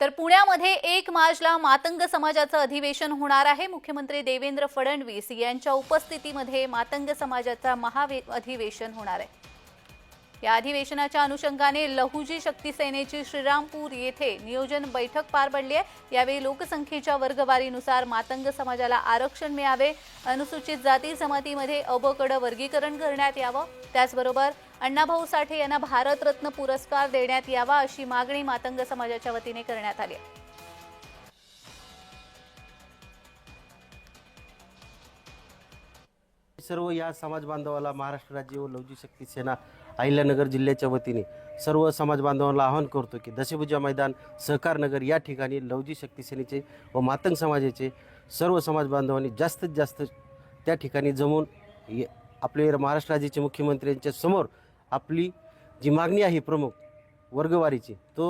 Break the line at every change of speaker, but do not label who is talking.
तर पुण्यामध्ये एक मार्चला मातंग समाजाचं अधिवेशन होणार आहे. मुख्यमंत्री देवेंद्र फडणवीस यांच्या उपस्थितीमध्ये मातंग समाजाचा महावे अधिवेशन होणार आहे. या अधिवेशनाच्या अनुषंगाने लहुजी शक्ती सेनेची श्रीरामपूर येथे नियोजन बैठक पार पडली आहे. यावेळी लोकसंख्येच्या वर्गवारीनुसार मातंग समाजाला आरक्षण मिळावे. अनुसूचित जाती जमातीमध्ये अबकडं वर्गीकरण करण्यात यावं. त्याचबरोबर अण्णाभाऊ साठे यांना भारतरत्न पुरस्कार देण्यात यावा अशी मागणी मातंग समाजाच्या वतीने करण्यात आली आहे.
सर्व या समाज बांधवाला महाराष्ट्र राज्य व लवजी शक्ती सेना अहिल्यानगर जिल्ह्याच्या वतीने सर्व समाज बांधवांना आवाहन करतो की दशभुजा मैदान सहकारनगर या ठिकाणी लवजी शक्ती सेनेचे व मातंग समाजाचे सर्व समाज बांधवांनी जास्तीत जास्त त्या ठिकाणी जमून ये- आपले महाराष्ट्र राज्याचे मुख्यमंत्र्यांच्या समोर आपली जी मागणी आहे प्रमुख वर्गवारीची तो